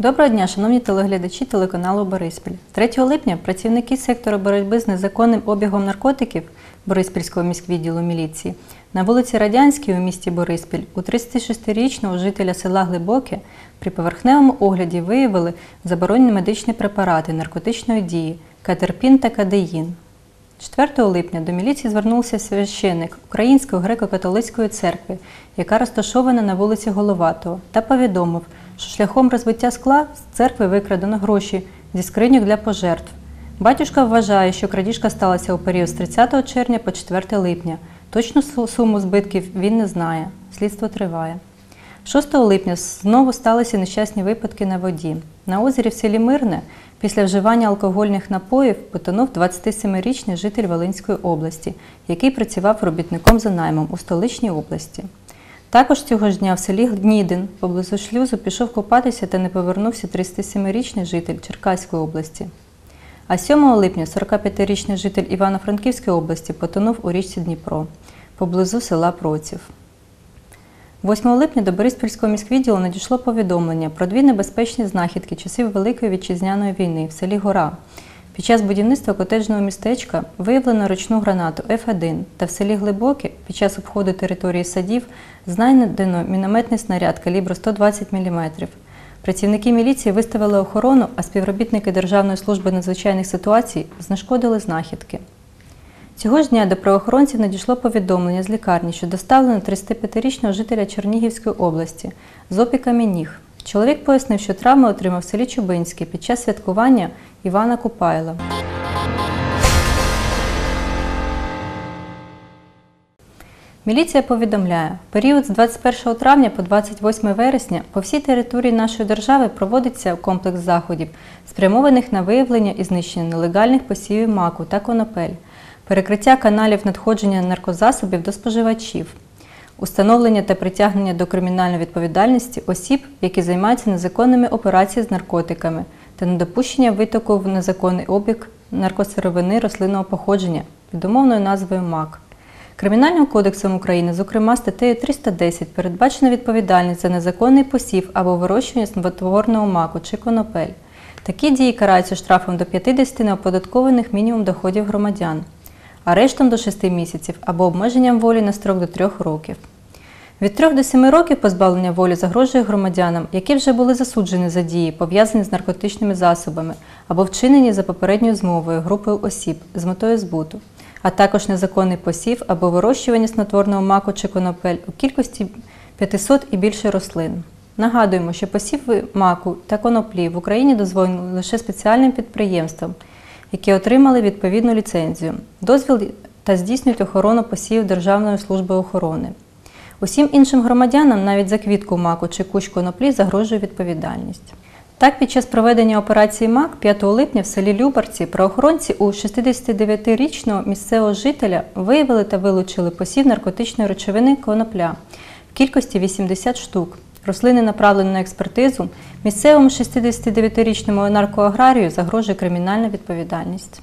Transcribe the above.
Доброго дня, шановні телеглядачі телеканалу Бориспіль. 3 липня працівники сектору боротьби з незаконним обігом наркотиків Бориспільського міськвідділу міліції на вулиці Радянській у місті Бориспіль у 36-річного жителя села Глибоке при поверхневому огляді виявили заборонені медичні препарати наркотичної дії катерпін та кадеїн. 4 липня до міліції звернувся священник Української греко-католицької церкви, яка розташована на вулиці Головатого, та повідомив, що шляхом розбиття скла з церкви викрадено гроші зі скриньок для пожертв. Батюшка вважає, що крадіжка сталася у період з 30 червня по 4 липня. Точну суму збитків він не знає. Слідство триває. 6 липня знову сталися нещасні випадки на воді. На озері в селі Мирне після вживання алкогольних напоїв потонув 27-річний житель Волинської області, який працював робітником за наймом у столичній області. Також цього ж дня в селі Гнідин поблизу шлюзу пішов купатися та не повернувся 37-річний житель Черкаської області. А 7 липня 45-річний житель Івано-Франківської області потонув у річці Дніпро поблизу села Проців. 8 липня до Бориспільського міськвідділу надійшло повідомлення про дві небезпечні знахідки часів Великої вітчизняної війни в селі Гора. Під час будівництва котеджного містечка виявлено ручну гранату Ф1 та в селі Глибоке під час обходу території садів знайдено мінометний снаряд калібру 120 мм. Працівники міліції виставили охорону, а співробітники Державної служби надзвичайних ситуацій знешкодили знахідки. Цього ж дня до правоохоронців надійшло повідомлення з лікарні, що доставлено 35-річного жителя Чернігівської області з опіками ніг. Чоловік пояснив, що травми отримав в селі Чубинське під час святкування Івана Купайла. Міліція повідомляє, період з 21 травня по 28 вересня по всій території нашої держави проводиться комплекс заходів, спрямованих на виявлення і знищення нелегальних посівів маку та конопель, перекриття каналів надходження наркозасобів до споживачів, установлення та притягнення до кримінальної відповідальності осіб, які займаються незаконними операціями з наркотиками та недопущення витоку в незаконний обіг наркосировини рослинного походження під умовною назвою МАК. Кримінальним кодексом України, зокрема статтею 310, передбачена відповідальність за незаконний посів або вирощування снотворного маку чи конопель. Такі дії караються штрафом до 50 неоподаткованих мінімум доходів громадян, арештом до 6 місяців або обмеженням волі на строк до 3 років. Від 3 до 7 років позбавлення волі загрожує громадянам, які вже були засуджені за дії, пов'язані з наркотичними засобами або вчинені за попередньою змовою групою осіб з метою збуту, а також незаконний посів або вирощування снотворного маку чи конопель у кількості 500 і більше рослин. Нагадуємо, що посів маку та коноплі в Україні дозволено лише спеціальним підприємствам, які отримали відповідну ліцензію, дозвіл та здійснюють охорону посівів Державної служби охорони. Усім іншим громадянам навіть за квітку маку чи кущ коноплі загрожує відповідальність. Так, під час проведення операції МАК 5 липня в селі Любарці правоохоронці у 69-річного місцевого жителя виявили та вилучили посів наркотичної речовини конопля в кількості 80 штук. Рослини направлені на експертизу. Місцевому 69-річному наркоаграрію загрожує кримінальна відповідальність.